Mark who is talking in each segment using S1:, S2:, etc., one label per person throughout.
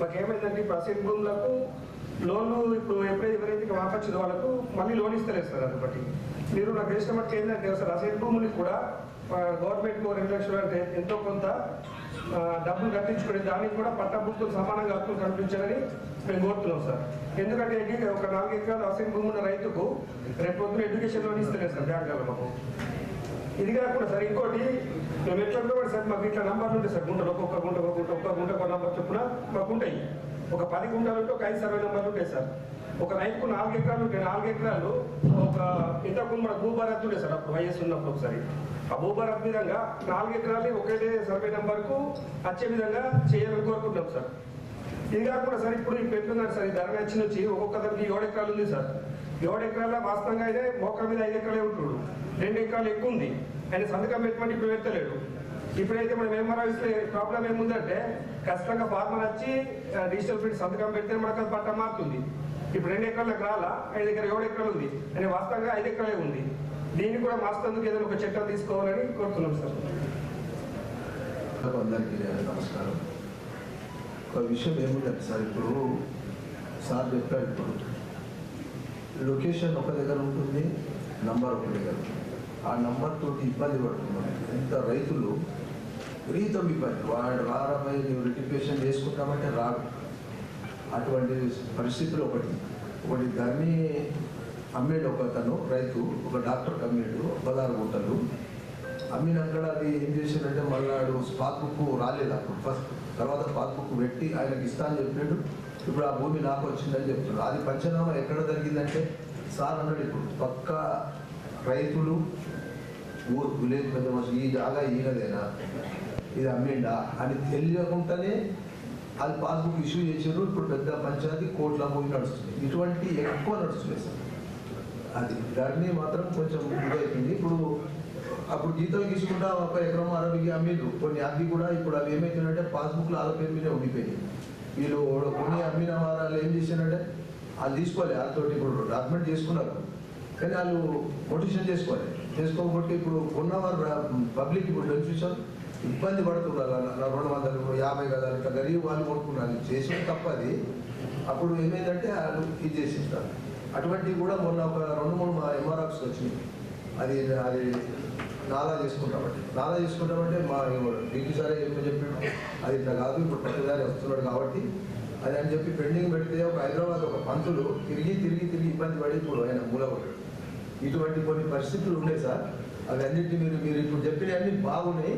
S1: మాకు ఏమైందంటే ఇప్పుడు అసెంట్ భూములకు లోన్లు ఇప్పుడు ఎప్పుడైతే ఎవరైతే వాపచ్చిందో వాళ్ళకు మళ్ళీ లోన్ ఇస్తలేదు సార్ అదొకటి. మీరు నాకు తెలిసిన మట్టి ఏంటంటే సార్. అసెంట్ భూములకి కూడా గవర్నమెంట్ రెండు లక్షలు అంటే ఎంతో కొంత డబ్బులు కట్టించుకునే దానికి కూడా పట్ట భూములు సమానంగా హక్కులు కల్పించాలని మేము కోరుతున్నాం సార్. ఎందుకంటే ఒక నాలుగు ఎకరాలు అసెంట్ భూమి ఉన్న రైతుకు రేపు పొద్దున ఎడ్యుకేషన్ లోన్ ఇస్తలేదు సార్ బ్యాంక్ మాకు. ఇది కాకుండా సార్ ఇంకోటి మేము ఎట్లా ఉంటాం సార్ మాకు ఇట్లా నంబర్లు ఉంటాయి సార్ గుంటలు ఒక్కొక్క గుంట ఒక గుంట ఒక్క గుంట ఒక నంబర్ చొప్పున మాకు ఉంటాయి. ఒక పది గుంటలు ఉంటే ఒక ఐదు సర్వే నంబర్లు ఉంటాయి సార్. ఒక రైతుకు నాలుగు ఎకరాలు ఉంటాయి నాలుగు ఎకరాలు ఒక ఇంతకు మన భూభారత్ ఉండే సార్ అప్పుడు వైఎస్ ఉన్నప్పుడు ఒకసారి. ఆ భూభారత్ విధంగా నాలుగు ఎకరాలు ఒకే సర్వే నంబర్కు వచ్చే విధంగా చేయాలని కోరుకుంటున్నాం సార్. ఇది కాకుండా సార్ ఇప్పుడు పెట్టుకున్నారు సార్ ఈ ధర వచ్చి నుంచి ఒక్కొక్క దానికి ఏడు ఎకరాలు ఉంది సార్. ఏడు ఎకరాల వాస్తవంగా అయితే మోకా మీద ఐదు ఎకరాలే ఉంటున్నాడు. రెండు ఎకరాలు ఎక్కువ ఉంది. ఆయన సంతకం పెట్టమంటే ఇప్పుడు పెడతలేడు. ఇప్పుడైతే మనం ఎంఆర్ఐస్లో ప్రాబ్లం ఏముందంటే ఖచ్చితంగా ఫార్మర్ వచ్చి డిజిటల్ ప్రింట్ సంతకం పెడితే మనకు అది పట్ట మారుతుంది. ఇప్పుడు రెండు ఎకరాలకు రాలా? ఐదు ఎకరాలు ఏడు ఎకరాలు ఉంది. అని వాస్తవంగా ఐదు ఎకరాలే ఉంది. దీన్ని కూడా మార్చేందుకు ఏదైనా ఒక చట్టం తీసుకోవాలని కోరుతున్నాం సార్.
S2: అందరికీ నమస్కారం. ఒక విషయం ఏముందంటే సార్ ఇప్పుడు సార్ చెప్పారు ఇప్పుడు. లొకేషన్ ఒక దగ్గర ఉంటుంది నంబర్ ఒక దగ్గర. ఆ నంబర్ తోటి ఇబ్బంది పడుతున్నాం. ఎంత రైతులు విపరీతం ఇబ్బంది. వాడు రారమై నువ్వు రిటిఫికేషన్ చేసుకుంటామంటే రాదు. అటువంటి పరిస్థితులు ఒకటి. ఒకటి ధర్ని అమ్మేడు ఒక అతను రైతు ఒక డాక్టర్ అమ్మేడు పదహారు గుంటలు అమ్మినాక అది ఏం చేసిందంటే మళ్ళీ ఆడు బుక్ రాలేదు అప్పుడు. ఫస్ట్ తర్వాత పాస్బుక్ బుక్ పెట్టి ఆయనకి ఇస్తా అని చెప్పాడు ఇప్పుడు ఆ భూమి నాకు వచ్చిందని చెప్తున్నారు. అది పంచనామా ఎక్కడ జరిగిందంటే సార్ అన్నాడు ఇప్పుడు పక్క రైతులు ఊరు విలేజ్ పెద్ద మనుషులు ఈ జాగా ఈయనదేనా? ఇది అమ్మిండా? అని తెలియకుండానే అది పాస్బుక్ ఇష్యూ చేసారు ఇప్పుడు పెద్ద పంచాయతీ కోట్ల భూమి నడుస్తుంది. ఇటువంటి ఎక్కువ నడుస్తున్నాయి సార్. అది దాన్ని మాత్రం కొంచెం ఇదైపోయింది. ఇప్పుడు అప్పుడు జీతం తీసుకుంటా ఒక ఎకరం అరవికి అమ్మిండ్రు. కొన్ని అవి కూడా ఇప్పుడు అవి ఏమైతుందంటే పాస్బుక్లో ఆల పేరు మీదే ఉండిపోయింది వీళ్ళు కొన్ని అమ్మిన వారాలు ఏం చేశారంటే వాళ్ళు తీసుకోవాలి వాళ్ళతో ఇప్పుడు డాక్యుమెంట్ చేసుకున్నారు. కానీ వాళ్ళు కొటేషన్ చేసుకోవాలి. చేసుకోకపోతే ఇప్పుడు ఉన్నవారు పబ్లిక్ ఇప్పుడు బెనిఫిషియల్ ఇబ్బంది పడుతున్నారు. అలా రెండు వందలు యాభై గదాలు ఇట్లా గరీబ్ వాళ్ళు కొనుక్కున్నారు. చేసిన తప్పది. అప్పుడు ఏమైందంటే వాళ్ళు ఇది చేసేస్తారు. అటువంటివి కూడా మొన్న ఒక రెండు మూడు మా ఎంఆర్ఆఫ్స్ వచ్చినాయి. అది అది నాలా చేసుకుంటామంటే నాలా చేసుకుంటామంటే మా డీటీ సరే చెప్పి చెప్పాడు. అది ఇట్లా కాదు ఇప్పుడు పట్టుదారి వస్తున్నాడు కాబట్టి అది అని చెప్పి పెండింగ్ పెడితే ఒక హైదరాబాద్ ఒక పంతులు తిరిగి తిరిగి తిరిగి ఇబ్బంది పడి ఇప్పుడు ఆయన మూలపడ్డాడు. ఇటువంటి కొన్ని పరిస్థితులు ఉన్నాయి సార్ అవి అన్నింటినీ మీరు మీరు ఇప్పుడు చెప్పినవన్నీ బాగున్నాయి.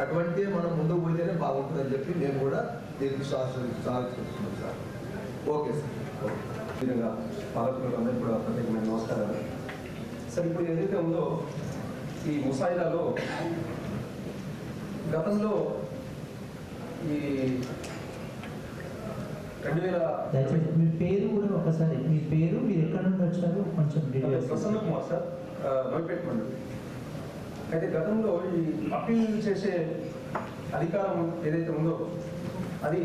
S2: అటువంటి మనం ముందుకు పోతేనే బాగుంటుందని చెప్పి మేము కూడా దీనికి సాధిస్తున్నాం సార్. Okay sir. ఓకే.
S3: విధంగా పాలకులకు అందరికీ కూడా ప్రత్యేకమైన నమస్కారాలు. సార్ ఇప్పుడు ఏదైతే ఉందో ఈ ముసాయిదాలో గతంలో ఈ రెండు వేల
S4: మీ పేరు కూడా ఒకసారి మీ పేరు మీరు ఎక్కడ నుండి వచ్చారు? కొంచెం
S3: ప్రసన్న కుమార్ సార్ నోయిపేట మండలి అయితే గతంలో ఈ అప్పీల్ చేసే అధికారం ఏదైతే ఉందో అది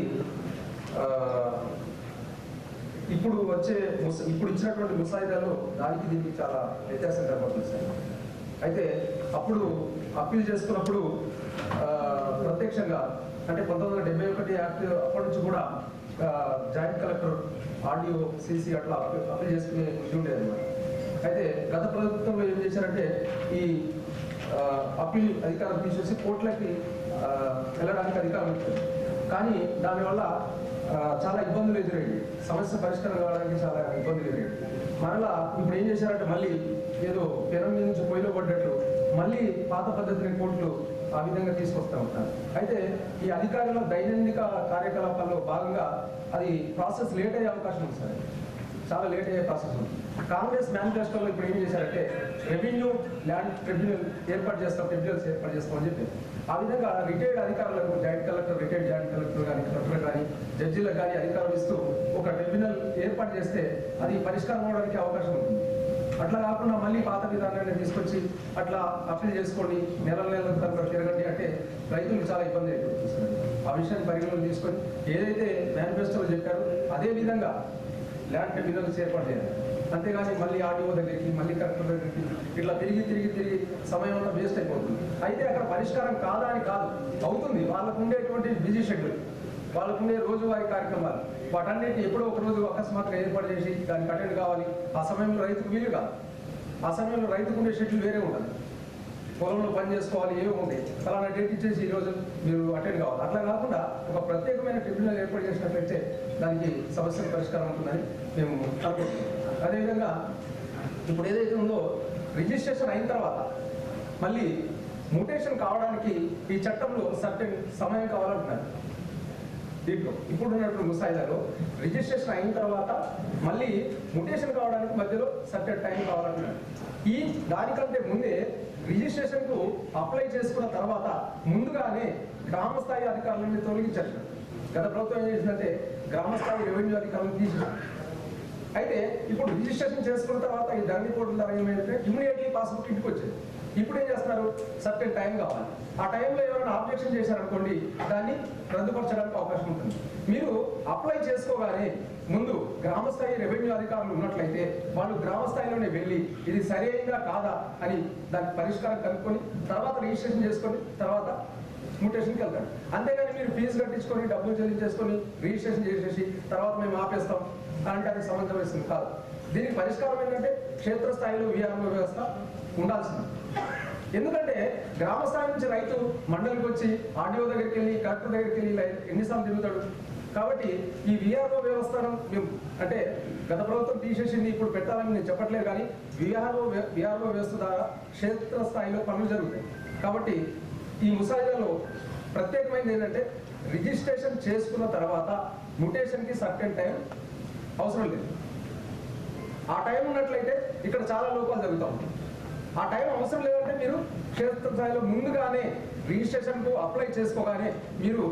S3: ఇప్పుడు వచ్చే ముస- ఇప్పుడు ఇచ్చినటువంటి ముసాయిదాలో దానికి దీనికి చాలా వ్యత్యాసం కనబడుతుంది సార్. అయితే అప్పుడు అప్పీల్ చేసుకున్నప్పుడు ప్రత్యక్షంగా అంటే పంతొమ్మిది వందల డెబ్బై ఒకటి యాక్ట్ అప్పటి నుంచి కూడా జాయింట్ కలెక్టర్ ఆర్డీఓ సీసీ అట్లా అప్లై అప్పీల్ చేసుకునే ఉండేది అనమాట అయితే గత ప్రభుత్వంలో ఏం చేశారంటే ఈ అప్పీల్ అధికారం తీసేసి కోర్టులకి వెళ్ళడానికి అధికారం ఇచ్చారు. కానీ దానివల్ల చాలా ఇబ్బందులు ఎదురయ్యాయి. సమస్య పరిష్కారం కావడానికి చాలా ఇబ్బందులు ఎదురయ్యాయి. మరలా ఇప్పుడు ఏం చేశారంటే మళ్ళీ ఏదో పెనం నుంచి పొయ్యిలో పడ్డట్టు మళ్ళీ పాత పద్ధతిని కోర్టులు ఆ విధంగా తీసుకొస్తూ ఉంటారు. అయితే ఈ అధికారుల దైనందిక కార్యకలాపాల్లో భాగంగా అది ప్రాసెస్ లేట్ అయ్యే అవకాశం ఉంది సార్. చాలా లేట్ అయ్యే ప్రాసెస్ ఉంది. కాంగ్రెస్ మేనిఫెస్టోలో ఇప్పుడు ఏం చేశారంటే రెవెన్యూ ల్యాండ్ ట్రిబ్యునల్ ఏర్పాటు చేస్తాం ట్రిబ్యునల్స్ ఏర్పాటు చేస్తామని చెప్పి ఆ విధంగా రిటైర్డ్ అధికారులకు joint collector retired joint collector కానీ కలెక్టర్ కానీ జడ్జీలకు కానీ అధికారులు ఇస్తూ ఒక ట్రిబ్యునల్ ఏర్పాటు చేస్తే అది పరిష్కారం అవడానికి అవకాశం ఉంటుంది. అట్లా కాకుండా మళ్ళీ పాత విధానాన్ని తీసుకొచ్చి అట్లా అప్పీల్ చేసుకోండి నెల నెల తరబడి తిరగండి అంటే రైతులకు చాలా ఇబ్బంది అయిపోతుంది సార్. ఆ విషయాన్ని పరిగణలోకి తీసుకొని ఏదైతే మేనిఫెస్టోలో చెప్పారో అదే విధంగా ల్యాండ్ ట్రిబ్యునల్స్ ఏర్పాటు చేయాలి. అంతేగాని మళ్ళీ ఆర్టీఓ దగ్గరికి మళ్ళీ కలెక్టర్ దగ్గరికి ఇట్లా తిరిగి తిరిగి తిరిగి సమయం అంతా వేస్ట్ అయిపోతుంది. అయితే అక్కడ పరిష్కారం కాదా అని కాదు. అవుతుంది. వాళ్ళకు ఉండేటువంటి బిజీ షెడ్యూల్ వాళ్ళకుండే రోజువారీ కార్యక్రమాలు వాటన్నిటిని ఎప్పుడో ఒక రోజు అకస్మాత్తుగా ఏర్పాటు చేసి దానికి అటెండ్ కావాలి. ఆ సమయంలో రైతుకు వీలు కాదు. ఆ సమయంలో రైతుకుండే షెడ్యూల్ వేరే ఉండదు పొలంలో పని చేసుకోవాలి ఏమి ఉంటాయి ఫలానా డేట్ ఇచ్చేసి ఈరోజు మీరు అటెండ్ కావాలి. అట్లా కాకుండా ఒక ప్రత్యేకమైన ట్రిబ్యునల్ ఏర్పాటు చేసినట్లయితే దానికి సమస్యల పరిష్కారం ఉంటుందని మేము అనుకుంటున్నాం. అదేవిధంగా ఇప్పుడు ఏదైతే ఉందో రిజిస్ట్రేషన్ అయిన తర్వాత మళ్ళీ మ్యూటేషన్ కావడానికి ఈ చట్టంలో సర్టెన్ సమయం కావాలంటున్నారు. దీంట్లో ఇప్పుడు ఉన్నటువంటి ముసాయిదాలో రిజిస్ట్రేషన్ అయిన తర్వాత మళ్ళీ మ్యూటేషన్ కావడానికి మధ్యలో సర్టెడ్ టైం కావాలంటున్నారు ఈ దానికంటే ముందే రిజిస్ట్రేషన్కు అప్లై చేసుకున్న తర్వాత ముందుగానే గ్రామ స్థాయి అధికారులని తొలగించారు గత ప్రభుత్వం ఏం చేసిందంటే గ్రామ స్థాయి రెవెన్యూ అధికారులను తీసేసారు అయితే ఇప్పుడు రిజిస్ట్రేషన్ చేసుకున్న తర్వాత ఈ ధరణి పోర్టల్ ద్వారా ఏమైందంటే ఇమీడియట్లీ పాస్బుక్ ఇంటికి వచ్చేది ఇప్పుడు ఏం చేస్తున్నారు సర్టెన్ టైం కావాలి. ఆ టైంలో ఎవరైనా ఆబ్జెక్షన్ చేశారనుకోండి దాన్ని రద్దుపరచడానికి అవకాశం ఉంటుంది. మీరు అప్లై చేసుకోగానే ముందు గ్రామ స్థాయి రెవెన్యూ అధికారులు ఉన్నట్లయితే వాళ్ళు గ్రామ స్థాయిలోనే వెళ్ళి ఇది సరైనదా కాదా అని దానికి పరిష్కారం కనుక్కొని తర్వాత రిజిస్ట్రేషన్ చేసుకొని తర్వాత మ్యూటేషన్కి వెళ్తాడు అంతేగాని మీరు ఫీజు కట్టించుకొని డబ్బులు చెల్లించేసుకొని రిజిస్ట్రేషన్ చేసేసి తర్వాత మేము ఆపేస్తాం. అంటే అది సమంజసం కాదు. దీనికి పరిష్కారం ఏంటంటే క్షేత్రస్థాయిలో విఆర్ఓ వ్యవస్థ ఉండాల్సింది. ఎందుకంటే గ్రామ స్థాయి నుంచి రైతు మండలికి వచ్చి ఆర్డీఓ దగ్గరికి వెళ్ళి కలెక్టర్ దగ్గరికి వెళ్ళి ఎన్నిసార్లు తిరుగుతాడు. కాబట్టి ఈ విఆర్ఓ వ్యవస్థను మేము అంటే గత ప్రభుత్వం తీసేసింది ఇప్పుడు పెట్టాలని నేను చెప్పట్లేదు కానీ విఆర్ఓ విఆర్ఓ వ్యవస్థ ద్వారా క్షేత్రస్థాయిలో పనులు జరుగుతాయి. కాబట్టి ఈ ముసాయిదాలో ప్రత్యేకమైనది ఏంటంటే రిజిస్ట్రేషన్ చేసుకున్న తర్వాత మ్యూటేషన్కి సర్టెన్ టైం అవసరం లేదు. ఆ టైం ఉన్నట్లయితే ఇక్కడ చాలా లోపాలు జరుగుతూ ఉంటాయి. ఆ టైం అవసరం లేదంటే మీరు క్షేత్ర స్థాయిలో ముందుగానే రిజిస్ట్రేషన్కు అప్లై చేసుకోగానే మీరు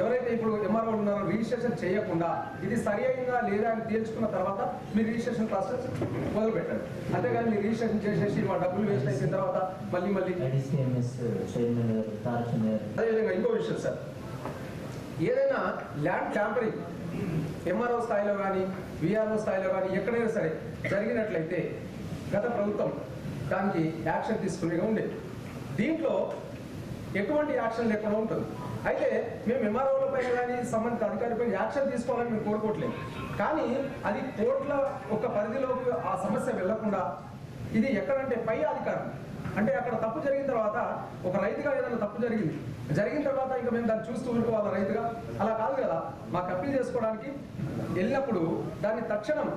S3: ఎవరైతే ఇప్పుడు ఎంఆర్ఓ ఉన్నారో రిజిస్ట్రేషన్ చేయకుండా ఇది సరి అయిందా లేదా అని తేల్చుకున్న తర్వాత మీరు రిజిస్ట్రేషన్ ప్రాసెస్ మొదలు పెట్టండి అంతేగాని మీరు రిజిస్ట్రేషన్ చేసేసి మా డబ్బులు వేస్ట్ అయిపోయిన తర్వాత మళ్ళీ మళ్ళీ అదేవిధంగా ఇంకో విషయం సార్. ఏదైనా ల్యాండ్ ట్యాంపరింగ్ ఎంఆర్ఓ స్థాయిలో కానీ విఆర్ఓ స్థాయిలో కానీ ఎక్కడైనా సరే జరిగినట్లయితే గత ప్రభుత్వం దానికి యాక్షన్ తీసుకునేగా ఉండేది. దీంట్లో ఎటువంటి యాక్షన్ లేకుండా ఉంటుంది. అయితే మేము ఎంఆర్ఓల పైన కానీ సంబంధిత అధికారిపై యాక్షన్ తీసుకోవాలని మేము కోరుకోవట్లేదు. కానీ అది కోర్టుల ఒక పరిధిలోకి ఆ సమస్య వెళ్ళకుండా ఇది ఎక్కడంటే పై అధికారం అంటే అక్కడ తప్పు జరిగిన తర్వాత ఒక రైతుగా ఏదైనా తప్పు జరిగింది. జరిగిన తర్వాత ఇంకా మేము దాన్ని చూస్తూ ఊరుకోవాలి రైతుగా. అలా కాదు కదా. మాకు అప్పీల్ చేసుకోవడానికి వెళ్ళినప్పుడు దాన్ని తక్షణం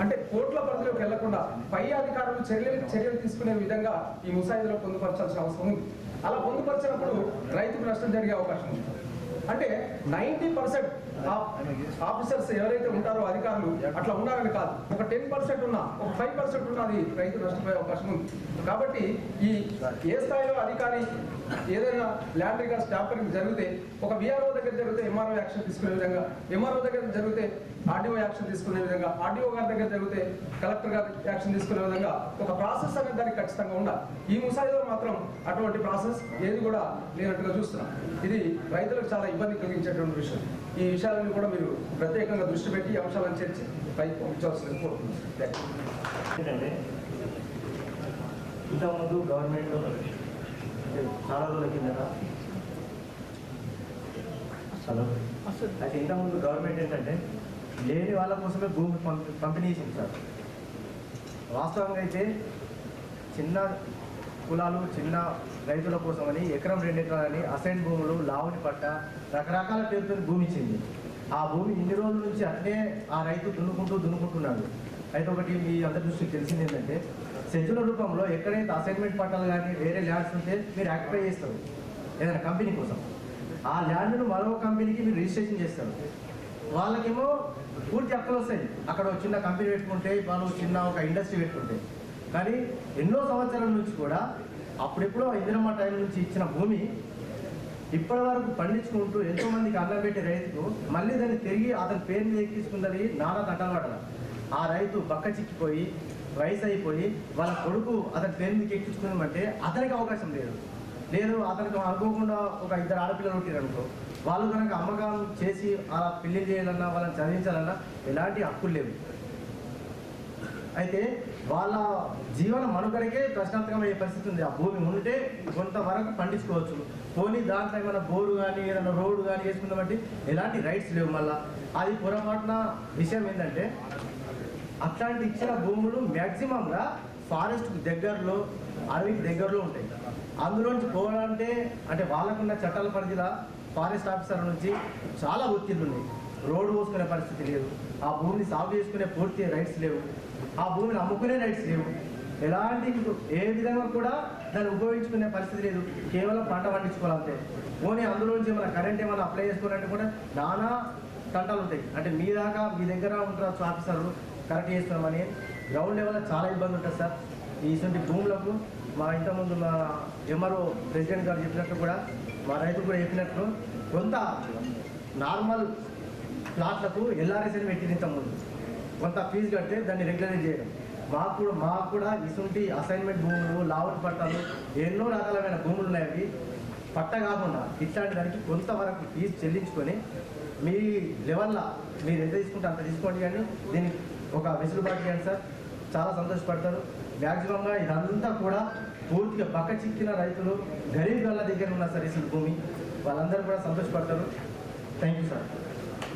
S3: అంటే కోర్టుల పరిధిలోకి వెళ్ళకుండా పై అధికారులు చర్యలు చర్యలు తీసుకునే విధంగా ఈ ముసాయిదాలో పొందుపరచాల్సిన అవసరం ఉంది. అలా పొందుపరిచినప్పుడు రైతుకు నష్టం జరిగే అవకాశం ఉంది. అంటే నైంటీ పర్సెంట్ ఆఫీసర్స్ ఎవరైతే ఉంటారో అధికారులు అట్లా ఉన్నారని కాదు. ఒక టెన్ పర్సెంట్ ఉన్నా ఒక ఫైవ్ పర్సెంట్ ఉన్నది రైతు నష్టపోయే అవకాశం ఉంది. కాబట్టి ఈ ఏ స్థాయిలో అధికారి ఏదైనా ల్యాండ్ రికార్డ్ ట్యాంపరింగ్ జరిగితే ఒక విఆర్ఓ దగ్గర జరిగితే ఎంఆర్ఓ యాక్షన్ తీసుకునే విధంగా ఎంఆర్ఓ దగ్గర జరిగితే ఆర్డీఓ యాక్షన్ తీసుకునే విధంగా ఆర్డీఓ గారి దగ్గర జరిగితే కలెక్టర్ గారి యాక్షన్ తీసుకునే విధంగా ఒక ప్రాసెస్ అనేది దానికి ఖచ్చితంగా ఉండాలి. ఈ ముసాయిదాలో మాత్రం అటువంటి ప్రాసెస్ ఏది కూడా లేనట్టుగా చూస్తున్నాం. ఇది రైతులకు చాలా ఇబ్బంది కలిగించేటువంటి విషయం. ఈ విషయాలను కూడా మీరు ప్రత్యేకంగా దృష్టి పెట్టి ఈ అంశాలను చేర్చి పైకి పంపించాల్సింది కోరుతున్నాను
S5: ఇంతకుముందు గవర్నమెంట్ అంటే చాలా రోజుల కిందట. హలో అయితే ఇంతకుముందు గవర్నమెంట్ ఏంటంటే లేని వాళ్ళ కోసమే భూమి పంపి పంపిణీ చేసింది సార్ వాస్తవంగా అయితే చిన్న కులాలు చిన్న రైతుల కోసమని ఎకరం రెండు ఎకరాలని అసైన్ భూములు లావుని పట్ట రకరకాల పేరుతో భూమి ఇచ్చింది. ఆ భూమి ఇన్ని రోజుల నుంచి అట్లే ఆ రైతు దున్నుకుంటూ దున్నుకుంటున్నాడు. అయితే ఒకటి మీ అందరి దృష్టికి తెలిసింది ఏంటంటే సెజ్యుల రూపంలో ఎక్కడైతే అసైన్మెంట్ పట్టాలు కానీ వేరే ల్యాండ్స్ ఉంటే మీరు యాక్టిఫై చేస్తారు ఏదైనా కంపెనీ కోసం. ఆ ల్యాండ్ను మరో కంపెనీకి మీరు రిజిస్ట్రేషన్ చేస్తారు. వాళ్ళకేమో పూర్తి హక్కులు వస్తాయి. అక్కడ ఒక చిన్న కంపెనీ పెట్టుకుంటే వాళ్ళు చిన్న ఒక ఇండస్ట్రీ పెట్టుకుంటే. కానీ ఎన్నో సంవత్సరాల నుంచి కూడా అప్పుడెప్పుడో ఇందిరమ్మ టైం నుంచి ఇచ్చిన భూమి ఇప్పటి వరకు పండించుకుంటూ ఎంతోమందికి అన్నం పెట్టే రైతుకు మళ్ళీ దాన్ని తిరిగి అతని పేరు మీద ఎక్కించుకుందని నానా తంటలు ఆ రైతు బక్క చిక్కిపోయి వయసు అయిపోయి వాళ్ళ కొడుకు అతని పేరు మీద ఎక్కించుకున్నామంటే అతనికి అవకాశం లేదు. లేదు అతనికి అనుకోకుండా ఒక ఇద్దరు ఆడపిల్లలు ఉంటారు అనుకో వాళ్ళు కనుక అమ్మకం చేసి అలా పెళ్ళి చేయాలన్నా వాళ్ళని చదివించాలన్నా ఎలాంటి హక్కులు లేవు. అయితే వాళ్ళ జీవన మనుగడకే ప్రశ్నార్థకమయ్యే పరిస్థితి ఉంది. ఆ భూమి ఉంటే కొంతవరకు పండించుకోవచ్చు. పోనీ దాంట్లో ఏమైనా బోరు కానీ ఏదైనా రోడ్డు కానీ వేసుకుందామంటే ఎలాంటి రైట్స్ లేవు మళ్ళీ. అది పొరపాటున విషయం ఏంటంటే అట్లాంటి ఇచ్చిన భూములు మ్యాక్సిమంగా ఫారెస్ట్ దగ్గరలో అడవికి దగ్గరలో ఉంటాయి. అందులోంచి పోవాలంటే అంటే వాళ్ళకున్న చట్టాల పరిధిలో ఫారెస్ట్ ఆఫీసర్ నుంచి చాలా ఒత్తిళ్ళు ఉన్నాయి. రోడ్డు పోసుకునే పరిస్థితి లేదు. ఆ భూమిని సాగు చేసుకునే పూర్తి రైట్స్ లేవు. ఆ భూమిని అమ్ముకునే రైట్స్ లేవు. ఎలాంటి ఏ విధంగా కూడా దాన్ని ఉపయోగించుకునే పరిస్థితి లేదు. కేవలం పంట పండించుకోవాలంటే పోనీ అందులోంచి మన కరెంట్ ఏమైనా అప్లై చేసుకోవాలంటే కూడా నానా తంటాలు ఉంటాయి. అంటే మీ దాకా మీ దగ్గర ఉంటారు ఆఫీసర్లు కరెక్ట్ చేస్తున్నామని గ్రౌండ్ లెవెల్లో చాలా ఇబ్బంది ఉంటుంది సార్. ఇటువంటి భూములకు మా ఇంతకుముందు మా ఎంఆర్ఓ ప్రెసిడెంట్ గారు చెప్పినట్టు కూడా మా రైతు కూడా చెప్పినట్లు కొంత నార్మల్ ప్లాట్లకు ఎల్ఆర్ఎస్ అని పెట్టింది ఇంతకుముందు కొంత ఫీజు కడితే దాన్ని రెగ్యులరైజ్ చేయడం. మాకు కూడా మాకు కూడా ఇటువంటి అసైన్మెంట్ భూములు లావట్ పట్టాలు ఎన్నో రకాలమైన భూములు ఉన్నాయి అవి. పట్ట కాకుండా ఇట్లాంటి దానికి కొంతవరకు ఫీజు చెల్లించుకొని మీ లెవెల్లో మీరు ఎంత తీసుకుంటే అంత తీసుకోండి కానీ దీనికి ఒక వెసులుబాటు చేయండి సార్. చాలా సంతోషపడతారు. మ్యాక్సిమంగా ఇదంతా కూడా పూర్తిగా పక్క చిక్కిన రైతులు గరీబ్ గల్ల దగ్గర ఉన్న సరే భూమి వాళ్ళందరూ కూడా సంతోషపడతారు. Thank you sir